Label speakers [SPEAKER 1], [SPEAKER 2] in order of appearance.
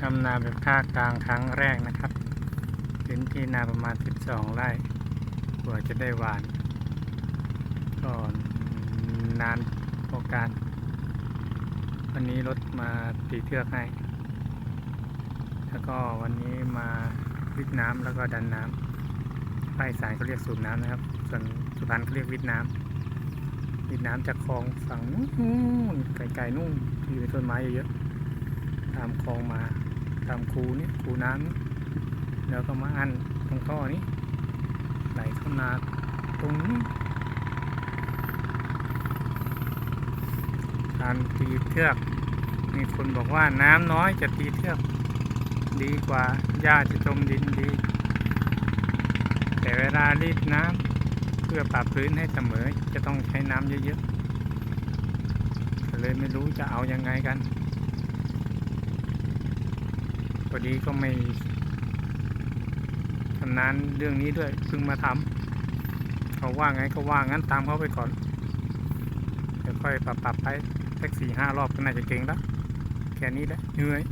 [SPEAKER 1] ทำนาแบบภาคกลางครั้งแรกนะครับพื้นที่นาประมาณ 12 ไร่กว่าจะได้หวานก็นานพอการ วันนี้รถมาตีเทือกให้ แล้วก็วันนี้มาวิทน้ำแล้วก็ดันน้ำภาคสานเขาเรียกสูบน้ำนะครับ ส่วนสุพรรณเขาเรียกวิทน้ำวิทน้ำจากคลองฝั่งนู้นไกลๆนู่นที่อยู่ในต้นไม้เยอะๆตามคลองมา ตามคูนี่คูน้ำแล้วก็มาอันตรงท่อนี้ไหลเข้ามาตรงนี้การตีเทือก มีคนบอกว่าน้ำน้อยจะตีเทือก ดีกว่าหญ้าจะจมดินดี แต่เวลารีดน้ำเพื่อปรับพื้นให้เสมอจะต้องใช้น้ำเยอะๆเลยไม่รู้จะเอายังไงกัน พอดีก็ไม่ชำนาญเรื่องนี้ด้วยเพิ่งมาทำเขาว่าไงก็ว่างั้นตามเขาไปก่อนเดี๋ยวค่อยปรับปรับไปสักสี่ห้ารอบก็น่าจะเก่งแล้วแค่นี้แหละเหนื่อย